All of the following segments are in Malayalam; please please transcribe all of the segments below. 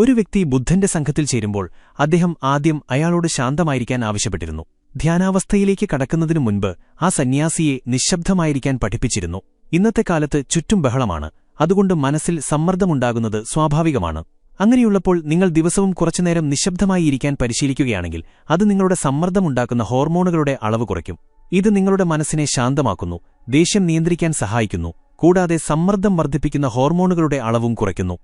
ഒരു വ്യക്തി ബുദ്ധന്റെ സംഘത്തിൽ ചേരുമ്പോൾ അദ്ദേഹം ആദ്യം അയാളോട് ശാന്തമായിരിക്കാൻ ആവശ്യപ്പെട്ടിരുന്നു. ധ്യാനാവസ്ഥയിലേക്ക് കടക്കുന്നതിനു മുൻപ് ആ സന്യാസിയെ നിശബ്ദമായിരിക്കാൻ പഠിപ്പിച്ചിരുന്നു. ഇന്നത്തെ കാലത്ത് ചുറ്റും ബഹളമാണ്. അതുകൊണ്ട് മനസ്സിൽ സമ്മർദ്ദമുണ്ടാകുന്നത് സ്വാഭാവികമാണ്. അങ്ങനെയുള്ളപ്പോൾ നിങ്ങൾ ദിവസവും കുറച്ചുനേരം നിശബ്ദമായി ഇരിക്കാൻ പരിശീലിക്കുകയാണെങ്കിൽ അത് നിങ്ങളുടെ സമ്മർദ്ദമുണ്ടാക്കുന്ന ഹോർമോണുകളുടെ അളവ് കുറയ്ക്കും. ഇത് നിങ്ങളുടെ മനസ്സിനെ ശാന്തമാക്കുന്നു ദേഷ്യം നിയന്ത്രിക്കാൻ സഹായിക്കുന്നു കൂടാതെ സമ്മർദ്ദം വർദ്ധിപ്പിക്കുന്ന ഹോർമോണുകളുടെ അളവും കുറയ്ക്കുന്നു.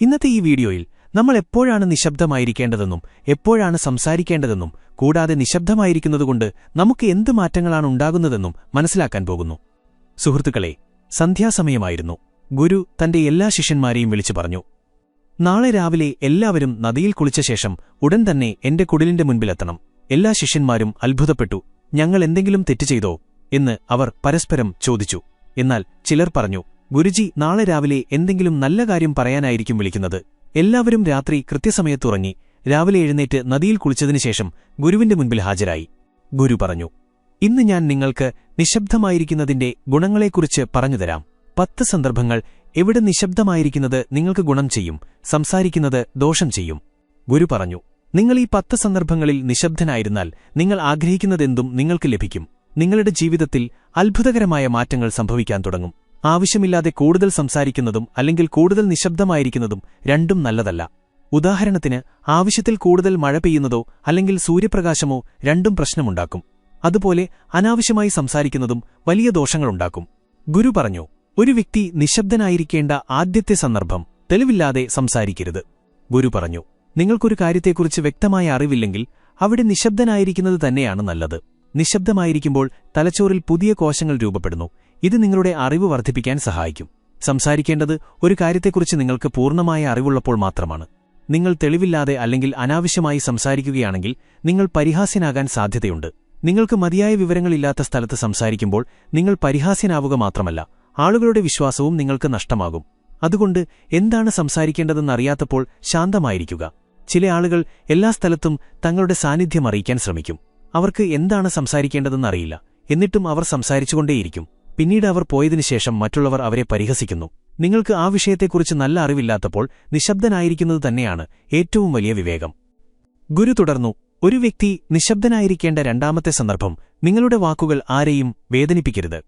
ഇന്നത്തെ ഈ വീഡിയോയിൽ നമ്മൾ എപ്പോഴാണ് നിശബ്ദമായിരിക്കേണ്ടതെന്നും എപ്പോഴാണ് സംസാരിക്കേണ്ടതെന്നും കൂടാതെ നിശബ്ദമായിരിക്കുന്നതുകൊണ്ട് നമുക്ക് എന്ത് മാറ്റങ്ങളാണ് ഉണ്ടാകുന്നതെന്നും മനസ്സിലാക്കാൻ പോകുന്നു. സുഹൃത്തുക്കളെ സന്ധ്യാസമയമായിരുന്നു. ഗുരു തന്റെ എല്ലാ ശിഷ്യന്മാരെയും വിളിച്ചു പറഞ്ഞു നാളെ രാവിലെ എല്ലാവരും നദിയിൽ കുളിച്ച ശേഷം ഉടൻ തന്നെ എന്റെ കുടിലിന്റെ മുൻപിലെത്തണം. എല്ലാ ശിഷ്യന്മാരും അത്ഭുതപ്പെട്ടു. ഞങ്ങൾ എന്തെങ്കിലും തെറ്റ് ചെയ്തോ? എന്ന് അവർ പരസ്പരം ചോദിച്ചു. എന്നാൽ ചിലർ പറഞ്ഞു ഗുരുജി നാളെ രാവിലെ എന്തെങ്കിലും നല്ല കാര്യം പറയാനായിരിക്കും വിളിക്കുന്നത്. എല്ലാവരും രാത്രി കൃത്യസമയത്തുറങ്ങി രാവിലെ എഴുന്നേറ്റ് നദിയിൽ കുളിച്ചതിനുശേഷം ഗുരുവിന്റെ മുൻപിൽ ഹാജരായി. ഗുരു പറഞ്ഞു ഇന്ന് ഞാൻ നിങ്ങൾക്ക് നിശബ്ദമായിരിക്കുന്നതിന്റെ ഗുണങ്ങളെക്കുറിച്ച് പറഞ്ഞുതരാം പത്ത് സന്ദർഭങ്ങൾ എവിടെ നിശബ്ദമായിരിക്കുന്നത് നിങ്ങൾക്ക് ഗുണം ചെയ്യും സംസാരിക്കുന്നത് ദോഷം ചെയ്യും. ഗുരു പറഞ്ഞു നിങ്ങൾ ഈ പത്ത് സന്ദർഭങ്ങളിൽ നിശബ്ദനായിരുന്നാൽ നിങ്ങൾ ആഗ്രഹിക്കുന്നതെന്തും നിങ്ങൾക്ക് ലഭിക്കും. നിങ്ങളുടെ ജീവിതത്തിൽ അത്ഭുതകരമായ മാറ്റങ്ങൾ സംഭവിക്കാൻ തുടങ്ങും. ആവശ്യമില്ലാതെ കൂടുതൽ സംസാരിക്കുന്നതും അല്ലെങ്കിൽ കൂടുതൽ നിശബ്ദമായിരിക്കുന്നതും രണ്ടും നല്ലതല്ല. ഉദാഹരണത്തിന് ആവശ്യത്തിൽ കൂടുതൽ മഴ പെയ്യുന്നതോ അല്ലെങ്കിൽ സൂര്യപ്രകാശമോ രണ്ടും പ്രശ്നമുണ്ടാക്കും. അതുപോലെ അനാവശ്യമായി സംസാരിക്കുന്നതും വലിയ ദോഷങ്ങളുണ്ടാക്കും. ഗുരു പറഞ്ഞു ഒരു വ്യക്തി നിശബ്ദനായിരിക്കേണ്ട ആദ്യത്തെ സന്ദർഭം തെളിവില്ലാതെ സംസാരിക്കരുത്. ഗുരു പറഞ്ഞു നിങ്ങൾക്കൊരു കാര്യത്തെക്കുറിച്ച് വ്യക്തമായ അറിവില്ലെങ്കിൽ അവിടെ നിശബ്ദനായിരിക്കുന്നത് തന്നെയാണ് നല്ലത്. നിശബ്ദമായിരിക്കുമ്പോൾ തലച്ചോറിൽ പുതിയ കോശങ്ങൾ രൂപപ്പെടുന്നു. ഇത് നിങ്ങളുടെ അറിവ് വർദ്ധിപ്പിക്കാൻ സഹായിക്കും. സംസാരിക്കേണ്ടത് ഒരു കാര്യത്തെക്കുറിച്ച് നിങ്ങൾക്ക് പൂർണമായ അറിവുള്ളപ്പോൾ മാത്രമാണ്. നിങ്ങൾ തെളിവില്ലാതെ അല്ലെങ്കിൽ അനാവശ്യമായി സംസാരിക്കുകയാണെങ്കിൽ നിങ്ങൾ പരിഹാസ്യനാകാൻ സാധ്യതയുണ്ട്. നിങ്ങൾക്ക് മതിയായ വിവരങ്ങളില്ലാത്ത സ്ഥലത്ത് സംസാരിക്കുമ്പോൾ നിങ്ങൾ പരിഹാസ്യനാവുക മാത്രമല്ല ആളുകളുടെ വിശ്വാസവും നിങ്ങൾക്ക് നഷ്ടമാകും. അതുകൊണ്ട് എന്താണ് സംസാരിക്കേണ്ടതെന്നറിയാത്തപ്പോൾ ശാന്തമായിരിക്കുക. ചില ആളുകൾ എല്ലാ സ്ഥലത്തും തങ്ങളുടെ സാന്നിധ്യം അറിയിക്കാൻ ശ്രമിക്കും. അവർക്ക് എന്താണ് സംസാരിക്കേണ്ടതെന്നറിയില്ല. എന്നിട്ടും അവർ സംസാരിച്ചുകൊണ്ടേയിരിക്കും. പിന്നീട് അവർ പോയതിനുശേഷം മറ്റുള്ളവർ അവരെ പരിഹസിക്കുന്നു. നിങ്ങൾക്ക് ആ വിഷയത്തെക്കുറിച്ച് നല്ല അറിവില്ലാത്തപ്പോൾ നിശബ്ദനായിരിക്കുന്നത് തന്നെയാണ് ഏറ്റവും വലിയ വിവേകം. ഗുരു തുടർന്നു ഒരു വ്യക്തി നിശബ്ദനായിരിക്കേണ്ട രണ്ടാമത്തെ സന്ദർഭം നിങ്ങളുടെ വാക്കുകൾ ആരെയും വേദനിപ്പിക്കരുത്.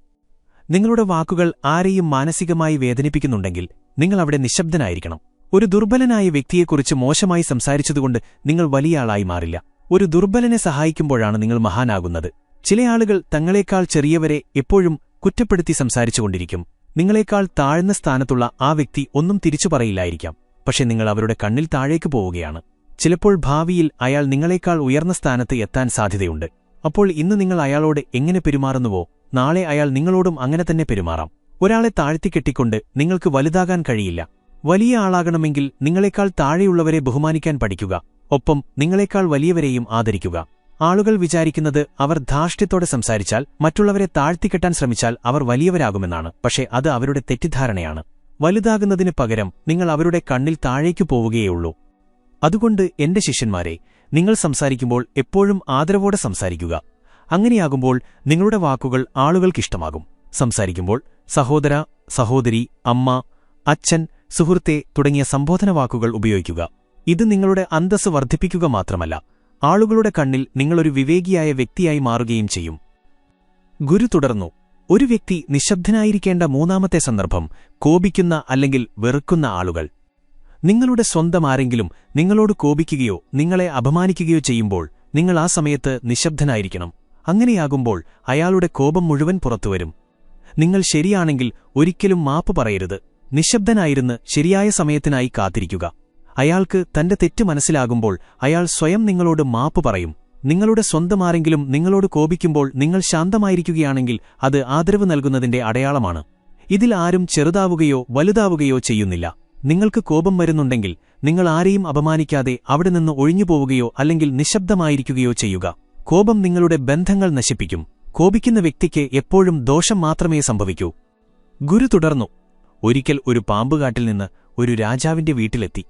നിങ്ങളുടെ വാക്കുകൾ ആരെയും മാനസികമായി വേദനിപ്പിക്കുന്നുണ്ടെങ്കിൽ നിങ്ങൾ അവിടെ നിശബ്ദനായിരിക്കണം. ഒരു ദുർബലനായ വ്യക്തിയെക്കുറിച്ച് മോശമായി സംസാരിച്ചതുകൊണ്ട് നിങ്ങൾ വലിയ ആളായി മാറില്ല. ഒരു ദുർബലനെ സഹായിക്കുമ്പോഴാണ് നിങ്ങൾ മഹാനാകുന്നത്. ചില ആളുകൾ തങ്ങളെക്കാൾ ചെറിയവരെ എപ്പോഴും കുറ്റപ്പെടുത്തി സംസാരിച്ചുകൊണ്ടിരിക്കും. നിങ്ങളെക്കാൾ താഴ്ന്ന സ്ഥാനത്തുള്ള ആ വ്യക്തി ഒന്നും തിരിച്ചു പറയില്ലായിരിക്കാം. പക്ഷെ നിങ്ങൾ അവരുടെ കണ്ണിൽ താഴേക്ക് പോവുകയാണ്. ചിലപ്പോൾ ഭാവിയിൽ അയാൾ നിങ്ങളെക്കാൾ ഉയർന്ന സ്ഥാനത്ത് എത്താൻ സാധ്യതയുണ്ട്. അപ്പോൾ ഇന്ന് നിങ്ങൾ അയാളോട് എങ്ങനെ പെരുമാറുന്നുവോ നാളെ അയാൾ നിങ്ങളോടും അങ്ങനെ തന്നെ പെരുമാറാം. ഒരാളെ താഴ്ത്തിക്കെട്ടിക്കൊണ്ട് നിങ്ങൾക്ക് വലുതാകാൻ കഴിയില്ല. വലിയ ആളാകണമെങ്കിൽ നിങ്ങളെക്കാൾ താഴെയുള്ളവരെ ബഹുമാനിക്കാൻ പഠിക്കുക. ഒപ്പം നിങ്ങളെക്കാൾ വലിയവരെയും ആദരിക്കുക. ആളുകൾ വിചാരിക്കുന്നത് അവർ ധാർഷ്ട്യത്തോടെ സംസാരിച്ചാൽ മറ്റുള്ളവരെ താഴ്ത്തിക്കെട്ടാൻ ശ്രമിച്ചാൽ അവർ വലിയവരാകുമെന്നാണ് പക്ഷേ അത് അവരുടെ തെറ്റിദ്ധാരണയാണ്. വലുതാകുന്നതിന് പകരം നിങ്ങൾ അവരുടെ കണ്ണിൽ താഴേക്കു പോവുകയുള്ളൂ അതുകൊണ്ട് എന്റെ ശിഷ്യന്മാരെ നിങ്ങൾ സംസാരിക്കുമ്പോൾ എപ്പോഴും ആദരവോടെ സംസാരിക്കുക. അങ്ങനെയാകുമ്പോൾ നിങ്ങളുടെ വാക്കുകൾ ആളുകൾക്കിഷ്ടമാകും. സംസാരിക്കുമ്പോൾ സഹോദര സഹോദരി അമ്മ അച്ഛൻ സുഹൃത്തെ തുടങ്ങിയ സംബോധന വാക്കുകൾ ഉപയോഗിക്കുക. ഇത് നിങ്ങളുടെ അന്തസ് വർദ്ധിപ്പിക്കുക മാത്രമല്ല ആളുകളുടെ കണ്ണിൽ നിങ്ങളൊരു വിവേകിയായ വ്യക്തിയായി മാറുകയും ചെയ്യും. ഗുരു തുടർന്നു ഒരു വ്യക്തി നിശബ്ദനായിരിക്കേണ്ട മൂന്നാമത്തെ സന്ദർഭം കോപിക്കുന്ന അല്ലെങ്കിൽ വെറുക്കുന്ന ആളുകൾ. നിങ്ങളുടെ സ്വന്തം ആരെങ്കിലും നിങ്ങളോട് കോപിക്കുകയോ നിങ്ങളെ അപമാനിക്കുകയോ ചെയ്യുമ്പോൾ നിങ്ങൾ ആ സമയത്ത് നിശബ്ദനായിരിക്കണം. അങ്ങനെയാകുമ്പോൾ അയാളുടെ കോപം മുഴുവൻ പുറത്തുവരും നിങ്ങൾ ശരിയാണെങ്കിൽ ഒരിക്കലും മാപ്പ് പറയരുത്. നിശബ്ദനായിരുന്ന് ശരിയായ സമയത്തിനായി കാത്തിരിക്കുക. അയാൾക്ക് തന്റെ തെറ്റ് മനസ്സിലാകുമ്പോൾ അയാൾ സ്വയം നിങ്ങളോട് മാപ്പ് പറയും. നിങ്ങളുടെ സ്വന്തമാരെങ്കിലും നിങ്ങളോട് കോപിക്കുമ്പോൾ നിങ്ങൾ ശാന്തമായിരിക്കുകയാണെങ്കിൽ അത് ആദരവ് നൽകുന്നതിന്റെ അടയാളമാണ്. ഇതിൽ ആരും ചെറുതാവുകയോ വലുതാവുകയോ ചെയ്യുന്നില്ല. നിങ്ങൾക്ക് കോപം വരുന്നുണ്ടെങ്കിൽ നിങ്ങൾ ആരെയും അപമാനിക്കാതെ അവിടെ നിന്ന് ഒഴിഞ്ഞുപോവുകയോ അല്ലെങ്കിൽ നിശബ്ദമായിരിക്കുകയോ ചെയ്യുക. കോപം നിങ്ങളുടെ ബന്ധങ്ങൾ നശിപ്പിക്കും. കോപിക്കുന്ന വ്യക്തിക്ക് എപ്പോഴും ദോഷം മാത്രമേ സംഭവിക്കൂ. ഗുരു തുടർന്നു. ഒരിക്കൽ ഒരു പാമ്പുകാട്ടിൽ നിന്ന് ഒരു രാജാവിന്റെ വീട്ടിലെത്തി.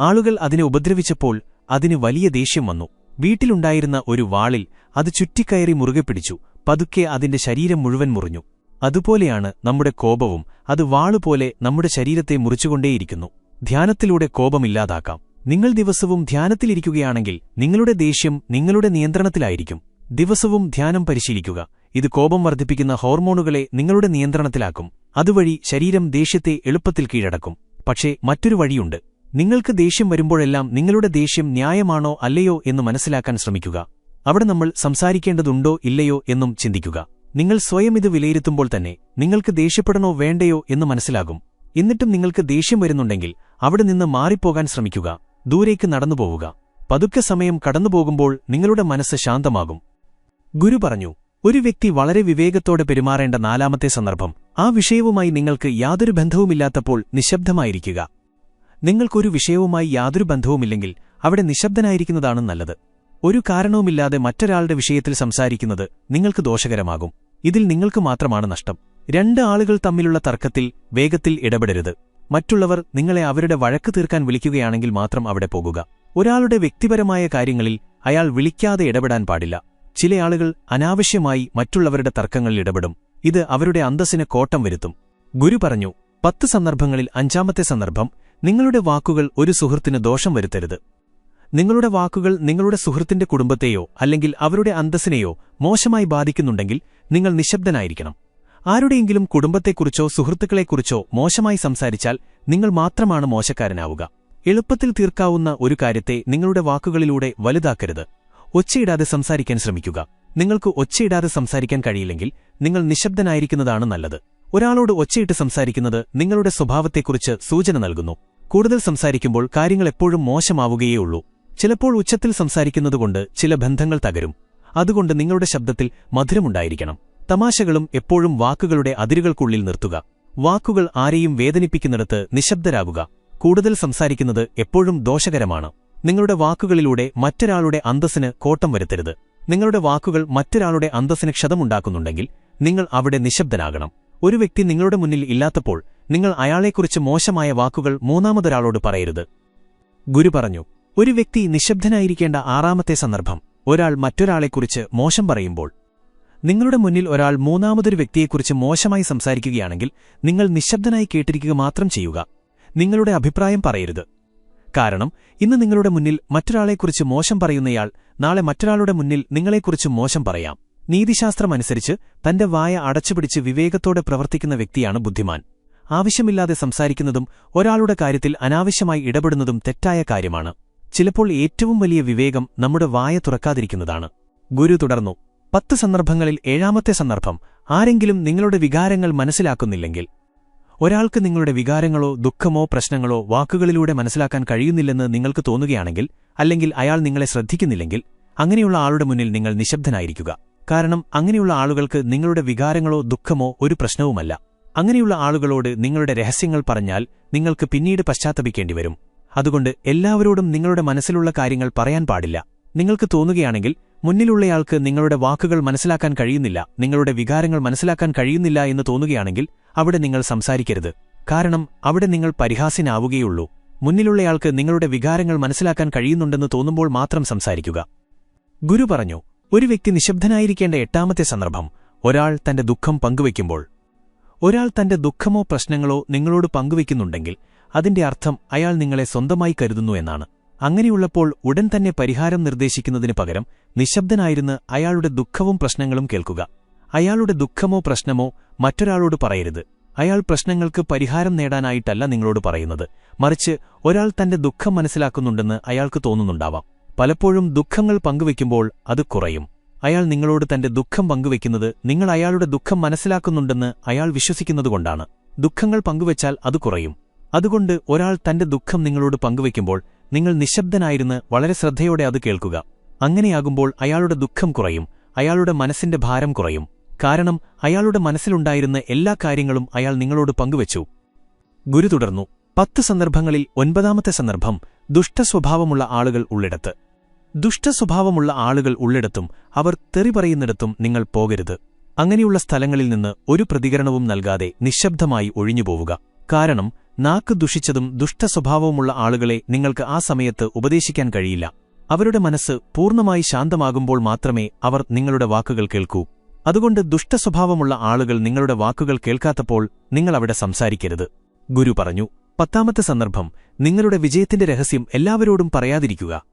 ആളുകൾ അതിനെ ഉപദ്രവിച്ചപ്പോൾ അതിന് വലിയ ദേഷ്യം വന്നു. വീട്ടിലുണ്ടായിരുന്ന ഒരു വാളിൽ അത് ചുറ്റിക്കയറി മുറുകെ പിടിച്ചു. പതുക്കെ അതിന്റെ ശരീരം മുഴുവൻ മുറിഞ്ഞു. അതുപോലെയാണ് നമ്മുടെ കോപവും. അത് വാളുപോലെ നമ്മുടെ ശരീരത്തെ മുറിച്ചുകൊണ്ടേയിരിക്കുന്നു. ധ്യാനത്തിലൂടെ കോപമില്ലാതാക്കാം. നിങ്ങൾ ദിവസവും ധ്യാനത്തിലിരിക്കുകയാണെങ്കിൽ നിങ്ങളുടെ ദേഷ്യം നിങ്ങളുടെ നിയന്ത്രണത്തിലായിരിക്കും. ദിവസവും ധ്യാനം പരിശീലിക്കുക. ഇത് കോപം വർദ്ധിപ്പിക്കുന്ന ഹോർമോണുകളെ നിങ്ങളുടെ നിയന്ത്രണത്തിലാക്കും. അതുവഴി ശരീരം ദേഷ്യത്തെ എളുപ്പത്തിൽ കീഴടക്കും. പക്ഷേ മറ്റൊരു വഴിയുണ്ട്. നിങ്ങൾക്ക് ദേഷ്യം വരുമ്പോഴെല്ലാം നിങ്ങളുടെ ദേഷ്യം ന്യായമാണോ അല്ലയോ എന്ന് മനസ്സിലാക്കാൻ ശ്രമിക്കുക. അവിടെ നമ്മൾ സംസാരിക്കേണ്ടതുണ്ടോ ഇല്ലയോ എന്നും ചിന്തിക്കുക. നിങ്ങൾ സ്വയം ഇത് വിലയിരുത്തുമ്പോൾ തന്നെ നിങ്ങൾക്ക് ദേഷ്യപ്പെടണോ വേണ്ടയോ എന്ന് മനസ്സിലാകും. എന്നിട്ടും നിങ്ങൾക്ക് ദേഷ്യം വരുന്നുണ്ടെങ്കിൽ അവിടെ നിന്ന് മാറിപ്പോകാൻ ശ്രമിക്കുക. ദൂരേക്ക് നടന്നുപോവുക. പതുക്കെ സമയം കടന്നുപോകുമ്പോൾ നിങ്ങളുടെ മനസ്സ് ശാന്തമാകും. ഗുരു പറഞ്ഞു ഒരു വ്യക്തി വളരെ വിവേകത്തോടെ പെരുമാറേണ്ട നാലാമത്തെ സന്ദർഭം. ആ വിഷയവുമായി നിങ്ങൾക്ക് യാതൊരു ബന്ധവുമില്ലാത്തപ്പോൾ നിശബ്ദമായിരിക്കുക. നിങ്ങൾക്കൊരു വിഷയവുമായി യാതൊരു ബന്ധവുമില്ലെങ്കിൽ അവിടെ നിശബ്ദനായിരിക്കുന്നതാണ് നല്ലത്. ഒരു കാരണവുമില്ലാതെ മറ്റൊരാളുടെ വിഷയത്തിൽ സംസാരിക്കുന്നത് നിങ്ങൾക്ക് ദോഷകരമാകും. ഇതിൽ നിങ്ങൾക്ക് മാത്രമാണ് നഷ്ടം. രണ്ട് ആളുകൾ തമ്മിലുള്ള തർക്കത്തിൽ വേഗത്തിൽ ഇടപെടരുത്. മറ്റുള്ളവർ നിങ്ങളെ അവരുടെ വഴക്ക് തീർക്കാൻ വിളിക്കുകയാണെങ്കിൽ മാത്രം അവിടെ പോകുക. ഒരാളുടെ വ്യക്തിപരമായ കാര്യങ്ങളിൽ അയാൾ വിളിക്കാതെ ഇടപെടാൻ പാടില്ല. ചില ആളുകൾ അനാവശ്യമായി മറ്റുള്ളവരുടെ തർക്കങ്ങളിൽ ഇടപെടും. ഇത് അവരുടെ അന്തസ്സിന് കോട്ടം വരുത്തും. ഗുരു പറഞ്ഞു പത്ത് സന്ദർഭങ്ങളിൽ അഞ്ചാമത്തെ സന്ദർഭം നിങ്ങളുടെ വാക്കുകൾ ഒരു സുഹൃത്തിന് ദോഷം വരുത്തരുത്. നിങ്ങളുടെ വാക്കുകൾ നിങ്ങളുടെ സുഹൃത്തിന്റെ കുടുംബത്തെയോ അല്ലെങ്കിൽ അവരുടെ അന്തസ്സിനെയോ മോശമായി ബാധിക്കുന്നുണ്ടെങ്കിൽ നിങ്ങൾ നിശബ്ദനായിരിക്കണം. ആരുടെയെങ്കിലും കുടുംബത്തെക്കുറിച്ചോ സുഹൃത്തുക്കളെക്കുറിച്ചോ മോശമായി സംസാരിച്ചാൽ നിങ്ങൾ മാത്രമാണ് മോശക്കാരനാവുക. എളുപ്പത്തിൽ തീർക്കാവുന്ന ഒരു കാര്യത്തെ നിങ്ങളുടെ വാക്കുകളിലൂടെ വലുതാക്കരുത്. ഒച്ചയിടാതെ സംസാരിക്കാൻ ശ്രമിക്കുക. നിങ്ങൾക്ക് ഒച്ചയിടാതെ സംസാരിക്കാൻ കഴിയില്ലെങ്കിൽ നിങ്ങൾ നിശബ്ദനായിരിക്കുന്നതാണ് നല്ലത്. ഒരാളോട് ഒച്ചയിട്ട് സംസാരിക്കുന്നത് നിങ്ങളുടെ സ്വഭാവത്തെക്കുറിച്ച് സൂചന നൽകുന്നു. കൂടുതൽ സംസാരിക്കുമ്പോൾ കാര്യങ്ങൾ എപ്പോഴും മോശമാവുകയേയുള്ളൂ. ചിലപ്പോൾ ഉച്ചത്തിൽ സംസാരിക്കുന്നതുകൊണ്ട് ചില ബന്ധങ്ങൾ തകരും. അതുകൊണ്ട് നിങ്ങളുടെ ശബ്ദത്തിൽ മധുരമുണ്ടായിരിക്കണം. തമാശകളും എപ്പോഴും വാക്കുകളുടെ അതിരുകൾക്കുള്ളിൽ നിർത്തുക. വാക്കുകൾ ആരെയും വേദനിപ്പിക്കുന്നിടത്ത് നിശബ്ദരാകുക. കൂടുതൽ സംസാരിക്കുന്നത് എപ്പോഴും ദോഷകരമാണ്. നിങ്ങളുടെ വാക്കുകളിലൂടെ മറ്റൊരാളുടെ അന്തസ്സിന് കോട്ടം വരുത്തരുത്. നിങ്ങളുടെ വാക്കുകൾ മറ്റൊരാളുടെ അന്തസ്സിന് ക്ഷതമുണ്ടാക്കുന്നുണ്ടെങ്കിൽ നിങ്ങൾ അവിടെ നിശബ്ദനാകണം. ഒരു വ്യക്തി നിങ്ങളുടെ മുന്നിൽ ഇല്ലാത്തപ്പോൾ നിങ്ങൾ അയാളെക്കുറിച്ച് മോശമായ വാക്കുകൾ മൂന്നാമതൊരാളോട് പറയരുത്. ഗുരു പറഞ്ഞു ഒരു വ്യക്തി നിശബ്ദനായിരിക്കേണ്ട ആറാമത്തെ സന്ദർഭം ഒരാൾ മറ്റൊരാളെക്കുറിച്ച് മോശം പറയുമ്പോൾ നിങ്ങളുടെ മുന്നിൽ ഒരാൾ മൂന്നാമതൊരു വ്യക്തിയെക്കുറിച്ച് മോശമായി സംസാരിക്കുകയാണെങ്കിൽ നിങ്ങൾ നിശബ്ദനായി കേട്ടിരിക്കുക മാത്രം ചെയ്യുക നിങ്ങളുടെ അഭിപ്രായം പറയരുത്. കാരണം ഇന്ന് നിങ്ങളുടെ മുന്നിൽ മറ്റൊരാളെക്കുറിച്ച് മോശം പറയുന്നയാൾ നാളെ മറ്റൊരാളുടെ മുന്നിൽ നിങ്ങളെക്കുറിച്ച് മോശം പറയാം. നീതിശാസ്ത്രമനുസരിച്ച് തന്റെ വായ അടച്ചുപിടിച്ച് വിവേകത്തോടെ പ്രവർത്തിക്കുന്ന വ്യക്തിയാണ് ബുദ്ധിമാൻ. ആവശ്യമില്ലാതെ സംസാരിക്കുന്നതും ഒരാളുടെ കാര്യത്തിൽ അനാവശ്യമായി ഇടപെടുന്നതും തെറ്റായ കാര്യമാണ്. ചിലപ്പോൾ ഏറ്റവും വലിയ വിവേകം നമ്മുടെ വായ തുറക്കാതിരിക്കുന്നതാണ്. ഗുരു തുടർന്നു പത്ത് സന്ദർഭങ്ങളിൽ ഏഴാമത്തെ സന്ദർഭം. ആരെങ്കിലും നിങ്ങളുടെ വികാരങ്ങൾ മനസ്സിലാക്കുന്നില്ലെങ്കിൽ ഒരാൾക്ക് നിങ്ങളുടെ വികാരങ്ങളോ ദുഃഖമോ പ്രശ്നങ്ങളോ വാക്കുകളിലൂടെ മനസ്സിലാക്കാൻ കഴിയുന്നില്ലെന്ന് നിങ്ങൾക്ക് തോന്നുകയാണെങ്കിൽ അല്ലെങ്കിൽ അയാൾ നിങ്ങളെ ശ്രദ്ധിക്കുന്നില്ലെങ്കിൽ അങ്ങനെയുള്ള ആളുടെ മുന്നിൽ നിങ്ങൾ നിശബ്ദനായിരിക്കുക. കാരണം അങ്ങനെയുള്ള ആളുകൾക്ക് നിങ്ങളുടെ വികാരങ്ങളോ ദുഃഖമോ ഒരു പ്രശ്നവുമല്ല. അങ്ങനെയുള്ള ആളുകളോട് നിങ്ങളുടെ രഹസ്യങ്ങൾ പറഞ്ഞാൽ നിങ്ങൾക്ക് പിന്നീട് പശ്ചാത്തപിക്കേണ്ടി വരും അതുകൊണ്ട് എല്ലാവരോടും നിങ്ങളുടെ മനസ്സിലുള്ള കാര്യങ്ങൾ പറയാൻ പാടില്ല. നിങ്ങൾക്ക് തോന്നുകയാണെങ്കിൽ മുന്നിലുള്ളയാൾക്ക് നിങ്ങളുടെ വാക്കുകൾ മനസ്സിലാക്കാൻ കഴിയുന്നില്ല നിങ്ങളുടെ വികാരങ്ങൾ മനസ്സിലാക്കാൻ കഴിയുന്നില്ല എന്ന് തോന്നുകയാണെങ്കിൽ അവിടെ നിങ്ങൾ സംസാരിക്കരുത്. കാരണം അവിടെ നിങ്ങൾ പരിഹാസ്യനാവുകയുള്ളൂ. മുന്നിലുള്ളയാൾക്ക് നിങ്ങളുടെ വികാരങ്ങൾ മനസ്സിലാക്കാൻ കഴിയുന്നുണ്ടെന്ന് തോന്നുമ്പോൾ മാത്രം സംസാരിക്കുക. ഗുരു പറഞ്ഞു ഒരു വ്യക്തി നിശബ്ദനായിരിക്കേണ്ട എട്ടാമത്തെ സന്ദർഭം ഒരാൾ തന്റെ ദുഃഖം പങ്കുവയ്ക്കുമ്പോൾ ഒരാൾ തന്റെ ദുഃഖമോ പ്രശ്നങ്ങളോ നിങ്ങളോട് പങ്കുവയ്ക്കുന്നുണ്ടെങ്കിൽ അതിന്റെ അർത്ഥം അയാൾ നിങ്ങളെ സ്വന്തമായി കരുതുന്നു എന്നാണ്. അങ്ങനെയുള്ളപ്പോൾ ഉടൻ തന്നെ പരിഹാരം നിർദ്ദേശിക്കുന്നതിന് പകരം നിശബ്ദനായിരുന്ന് അയാളുടെ ദുഃഖവും പ്രശ്നങ്ങളും കേൾക്കുക. അയാളുടെ ദുഃഖമോ പ്രശ്നമോ മറ്റൊരാളോട് പറയരുത്. അയാൾ പ്രശ്നങ്ങൾക്ക് പരിഹാരം നേടാനായിട്ടല്ല നിങ്ങളോട് പറയുന്നത്. മറിച്ച് ഒരാൾ തന്റെ ദുഃഖം മനസ്സിലാക്കുന്നുണ്ടെന്ന് അയാൾക്ക് തോന്നുന്നുണ്ടാവാം. പലപ്പോഴും ദുഃഖങ്ങൾ പങ്കുവയ്ക്കുമ്പോൾ അത് കുറയും. അയാൾ നിങ്ങളോട് തന്റെ ദുഃഖം പങ്കുവെക്കുന്നത് നിങ്ങൾ അയാളുടെ ദുഃഖം മനസ്സിലാക്കുന്നുണ്ടെന്ന് അയാൾ വിശ്വസിക്കുന്നതുകൊണ്ടാണ്. ദുഃഖങ്ങൾ പങ്കുവച്ചാൽ അത് കുറയും. അതുകൊണ്ട് ഒരാൾ തന്റെ ദുഃഖം നിങ്ങളോട് പങ്കുവയ്ക്കുമ്പോൾ നിങ്ങൾ നിശബ്ദനായിരുന്ന് വളരെ ശ്രദ്ധയോടെ അത് കേൾക്കുക. അങ്ങനെയാകുമ്പോൾ അയാളുടെ ദുഃഖം കുറയും അയാളുടെ മനസ്സിന്റെ ഭാരം കുറയും. കാരണം അയാളുടെ മനസ്സിലുണ്ടായിരുന്ന എല്ലാ കാര്യങ്ങളും അയാൾ നിങ്ങളോട് പങ്കുവച്ചു. ഗുരു തുടർന്നു. പത്ത് സന്ദർഭങ്ങളിൽ ഒൻപതാമത്തെ സന്ദർഭം ദുഷ്ടസ്വഭാവമുള്ള ആളുകൾ ഉള്ളിടത്ത്. ദുഷ്ടസ്വഭാവമുള്ള ആളുകൾ ഉള്ളിടത്തും അവർ തെറി പറയുന്നിടത്തും നിങ്ങൾ പോകരുത്. അങ്ങനെയുള്ള സ്ഥലങ്ങളിൽ നിന്ന് ഒരു പ്രതികരണവും നൽകാതെ നിശബ്ദമായി ഒഴിഞ്ഞുപോവുക. കാരണം നാക്ക് ദുഷിച്ചതും ദുഷ്ടസ്വഭാവവുമുള്ള ആളുകളെ നിങ്ങൾക്ക് ആ സമയത്ത് ഉപദേശിക്കാൻ കഴിയില്ല. അവരുടെ മനസ്സ് പൂർണമായി ശാന്തമാകുമ്പോൾ മാത്രമേ അവർ നിങ്ങളുടെ വാക്കുകൾ കേൾക്കൂ. അതുകൊണ്ട് ദുഷ്ടസ്വഭാവമുള്ള ആളുകൾ നിങ്ങളുടെ വാക്കുകൾ കേൾക്കാത്തപ്പോൾ നിങ്ങൾ അവിടെ സംസാരിക്കരുത്. ഗുരു പറഞ്ഞു പത്താമത്തെ സന്ദർഭം നിങ്ങളുടെ വിജയത്തിന്റെ രഹസ്യം എല്ലാവരോടും പറയാതിരിക്കുക.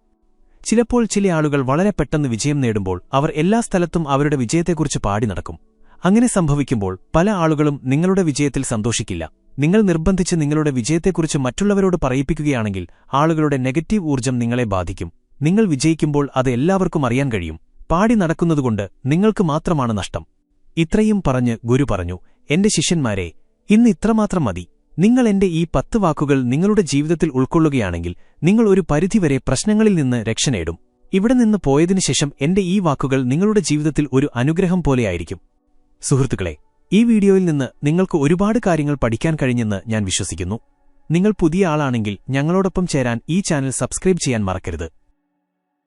ചിലപ്പോൾ ചില ആളുകൾ വളരെ പെട്ടെന്ന് വിജയം നേടുമ്പോൾ അവർ എല്ലാ സ്ഥലത്തും അവരുടെ വിജയത്തെക്കുറിച്ച് പാടി നടക്കും. അങ്ങനെ സംഭവിക്കുമ്പോൾ പല ആളുകളും നിങ്ങളുടെ വിജയത്തിൽ സന്തോഷിക്കില്ല. നിങ്ങൾ നിർബന്ധിച്ച് നിങ്ങളുടെ വിജയത്തെക്കുറിച്ച് മറ്റുള്ളവരോട് പറയിപ്പിക്കുകയാണെങ്കിൽ ആളുകളുടെ നെഗറ്റീവ് ഊർജം നിങ്ങളെ ബാധിക്കും. നിങ്ങൾ വിജയിക്കുമ്പോൾ അത് എല്ലാവർക്കും അറിയാൻ കഴിയും. പാടി നടക്കുന്നതുകൊണ്ട് നിങ്ങൾക്ക് മാത്രമാണ് നഷ്ടം. ഇത്രയും പറഞ്ഞ് ഗുരു പറഞ്ഞു എന്റെ ശിഷ്യന്മാരെ ഇന്ന് ഇത്രമാത്രം മതി. നിങ്ങൾ എന്റെ ഈ പത്ത് വാക്കുകൾ നിങ്ങളുടെ ജീവിതത്തിൽ ഉൾക്കൊള്ളുകയാണെങ്കിൽ നിങ്ങൾ ഒരു പരിധിവരെ പ്രശ്നങ്ങളിൽ നിന്ന് രക്ഷ നേടും. ഇവിടെ നിന്ന് പോയതിനു ശേഷം എന്റെ ഈ വാക്കുകൾ നിങ്ങളുടെ ജീവിതത്തിൽ ഒരു അനുഗ്രഹം പോലെയായിരിക്കും. സുഹൃത്തുക്കളെ ഈ വീഡിയോയിൽ നിന്ന് നിങ്ങൾക്ക് ഒരുപാട് കാര്യങ്ങൾ പഠിക്കാൻ കഴിഞ്ഞെന്ന് ഞാൻ വിശ്വസിക്കുന്നു. നിങ്ങൾ പുതിയ ആളാണെങ്കിൽ ഞങ്ങളോടൊപ്പം ചേരാൻ ഈ ചാനൽ സബ്സ്ക്രൈബ് ചെയ്യാൻ മറക്കരുത്.